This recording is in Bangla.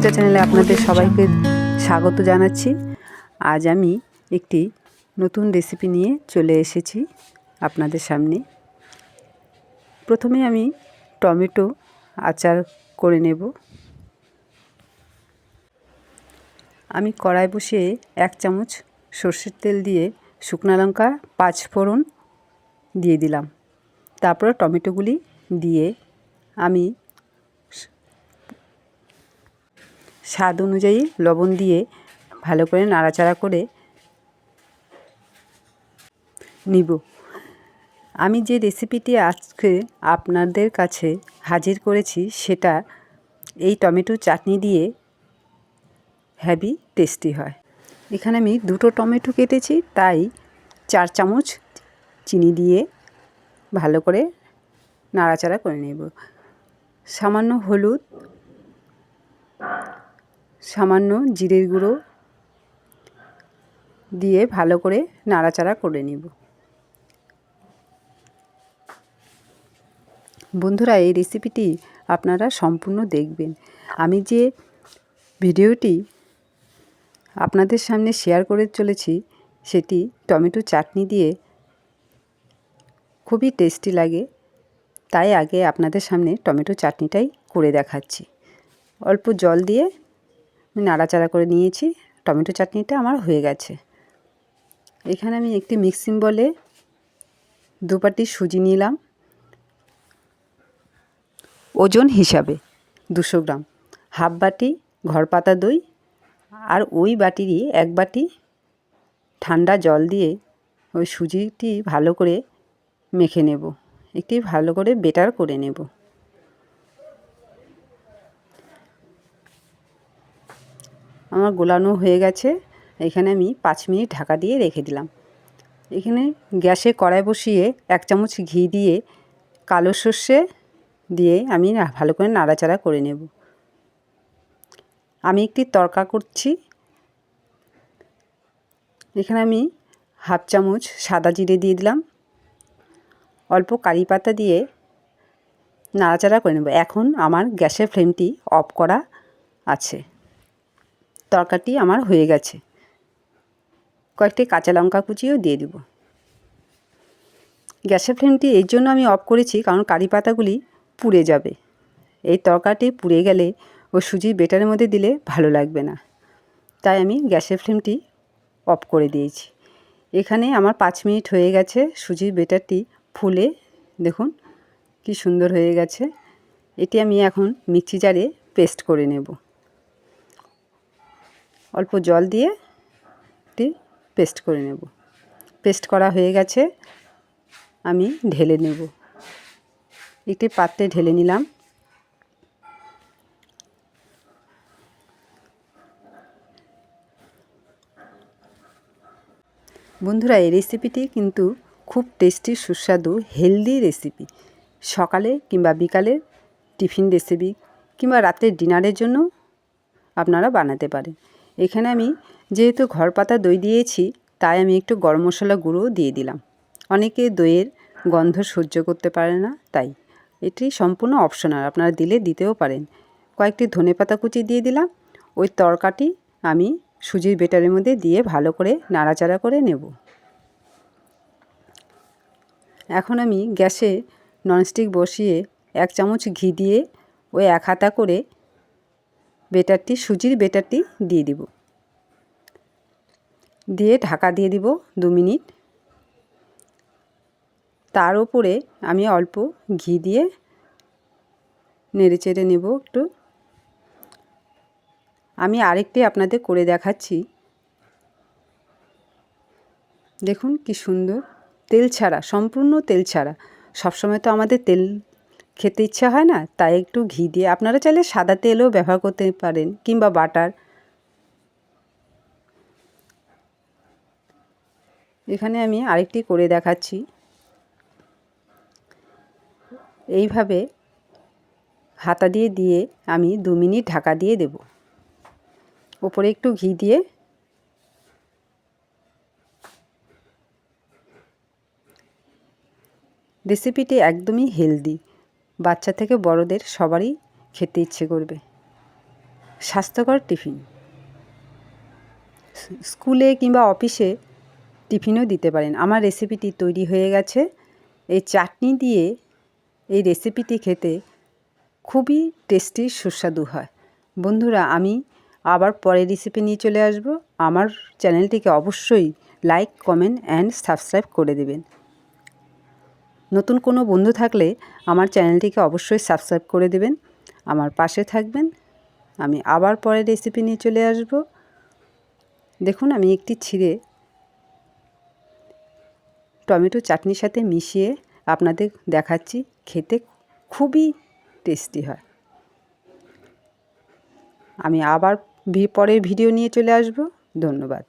সুচিত্রা চ্যানেলে আপনাদের সবাইকে স্বাগত জানাচ্ছি। আজ আমি একটি নতুন রেসিপি নিয়ে চলে এসেছি আপনাদের সামনে। প্রথমে আমি টমেটো আচার করে নেব। আমি কড়াই বসিয়ে এক চামচ সর্ষের তেল দিয়ে শুকনো লঙ্কা পাঁচ ফোড়ন দিয়ে দিলাম। তারপরে টমেটোগুলি দিয়ে আমি স্বাদ অনুযায়ী লবণ দিয়ে ভালো করে নাড়াচাড়া করে নিব। আমি যে রেসিপিটি আজকে আপনাদের কাছে হাজির করেছি সেটা এই টমেটো চাটনি দিয়ে হ্যাভি টেস্টি হয়। এখানে আমি দুটো টমেটো কেটেছি, তাই চার চামচ চিনি দিয়ে ভালো করে নাড়াচাড়া করে নেব। সামান্য হলুদ সামান্য জিরের গুঁড়ো দিয়ে ভালো করে নাড়াচাড়া করে নিব। বন্ধুরা, এই রেসিপিটি আপনারা সম্পূর্ণ দেখবেন। আমি যে ভিডিওটি আপনাদের সামনে শেয়ার করে চলেছি, সেটি টমেটো চাটনি দিয়ে খুবই টেস্টি লাগে। তাই আগে আপনাদের সামনে টমেটো চাটনিটাই করে দেখাচ্ছি। অল্প জল দিয়ে নাড়াচাড়া করে নিয়েছি। টমেটো চাটনিটা আমার হয়ে গেছে। এখানে আমি একটি মিক্সিং বলে দু পাটি সুজি নিলাম। ওজন হিসাবে দুশো গ্রাম। হাফ বাটি ঘর পাতা দই আর ওই বাটিরই এক বাটি ঠান্ডা জল দিয়ে ওই সুজিটি ভালো করে মেখে নেব। একটি ভালো করে বেটার করে নেব। আমার গোলানো হয়ে গেছে। এখানে আমি পাঁচ মিনিট ঢাকা দিয়ে রেখে দিলাম। এখানে গ্যাসে কড়াই বসিয়ে এক চামচ ঘি দিয়ে কালো সর্ষে দিয়ে আমি ভালো করে নাড়াচাড়া করে নেব। আমি একটি তরকা করছি। এখানে আমি হাফ চামচ সাদা জিরে দিয়ে দিলাম। অল্প কারি পাতা দিয়ে নাড়াচাড়া করে নেব। এখন আমার গ্যাসের ফ্লেমটি অফ করা আছে। তরকারিটি আমার হয়ে গেছে। কয়েকটি কাঁচা লঙ্কা কুচিও দিয়ে দিব। গ্যাসের ফ্লেমটি এর জন্য আমি অফ করেছি কারণ কারি পাতাগুলি পুড়ে যাবে। এই তরকারিটি পুড়ে গেলে ও সুজির বেটারের মধ্যে দিলে ভালো লাগবে না। তাই আমি গ্যাসের ফ্লেমটি অফ করে দিয়েছি। এখানে আমার পাঁচ মিনিট হয়ে গেছে সুজির বেটারটি ফুলে। দেখুন কি সুন্দর হয়ে গেছে। এটি আমি এখন মিক্সি জারে পেস্ট করে নেব। অল্প জল দিয়ে এটি পেস্ট করে নেব। পেস্ট করা হয়ে গেছে, আমি ঢেলে নেব। একটি পাত্রে ঢেলে নিলাম। বন্ধুরা, এই রেসিপিটি কিন্তু খুব টেস্টি, সুস্বাদু, হেলদি রেসিপি। সকালে কিংবা বিকালে টিফিন রেসিপি কিংবা রাতের ডিনারের জন্য আপনারা বানাতে পারেন। এখানে আমি যেহেতু ঘর পাতা দই দিয়েছি, তাই আমি একটু গরম মশলা গুঁড়ো দিয়ে দিলাম। অনেকে দইয়ের গন্ধ সহ্য করতে পারে না, তাই এটি সম্পূর্ণ অপশনাল, আপনারা দিলে দিতেও পারেন। কয়েকটি ধনে পাতা কুচি দিয়ে দিলাম, ওই তরকাটি আমি সুজির বেটারের মধ্যে দিয়ে ভালো করে নাড়াচাড়া করে নেব। এখন আমি গ্যাসে ননস্টিক বসিয়ে এক চামচ ঘি দিয়ে ওই এক হাতা করে বেটারটি সুজির বেটারটি দিয়ে দিব। দিয়ে ঢাকা দিয়ে দিব দু মিনিট। তার উপরে আমি অল্প ঘি দিয়ে নেড়ে চেড়ে নেব একটু। আমি আরেকটি আপনাদের করে দেখাচ্ছি। দেখুন কি সুন্দর। তেল ছাড়া, সম্পূর্ণ তেল ছাড়া। সবসময় তো আমাদের তেল খেতে ইচ্ছা হয় না, তাই একটু ঘি দিয়ে, আপনারা চাইলে সাদা তেলও ব্যবহার করতে পারেন, কিংবা বাটার। এখানে আমি আরেকটি করে দেখাচ্ছি। এইভাবে হাতা দিয়ে দিয়ে আমি দু মিনিট ঢাকা দিয়ে দেব। ওপরে একটু ঘি দিয়ে রেসিপিটি একদমই হেলদি। বাচ্চা থেকে বড়দের সবারই খেতে ইচ্ছে করবে। স্বাস্থ্যকর টিফিন। স্কুলে কিংবা অফিসে টিফিনও দিতে পারেন। আমার রেসিপিটি তৈরি হয়ে গেছে। এই চাটনি দিয়ে এই রেসিপিটি খেতে খুবই টেস্টি, সুস্বাদু হয়। বন্ধুরা, আমি আবার পরের রেসিপি নিয়ে চলে আসব। আমার চ্যানেলটিকে অবশ্যই লাইক, কমেন্ট, অ্যান্ড সাবস্ক্রাইব করে দেবেন। নতুন কোনো বন্ধু থাকলে আমার চ্যানেলটিকে অবশ্যই সাবস্ক্রাইব করে দেবেন। আমার পাশে থাকবেন। আমি আবার পরের রেসিপি নিয়ে চলে আসব। দেখুন, আমি একটি ছিঁড়ে টমেটো চাটনির সাথে মিশিয়ে আপনাদের দেখাচ্ছি। খেতে খুবই টেস্টি হয়। আমি আবার পরের ভিডিও নিয়ে চলে আসব। ধন্যবাদ।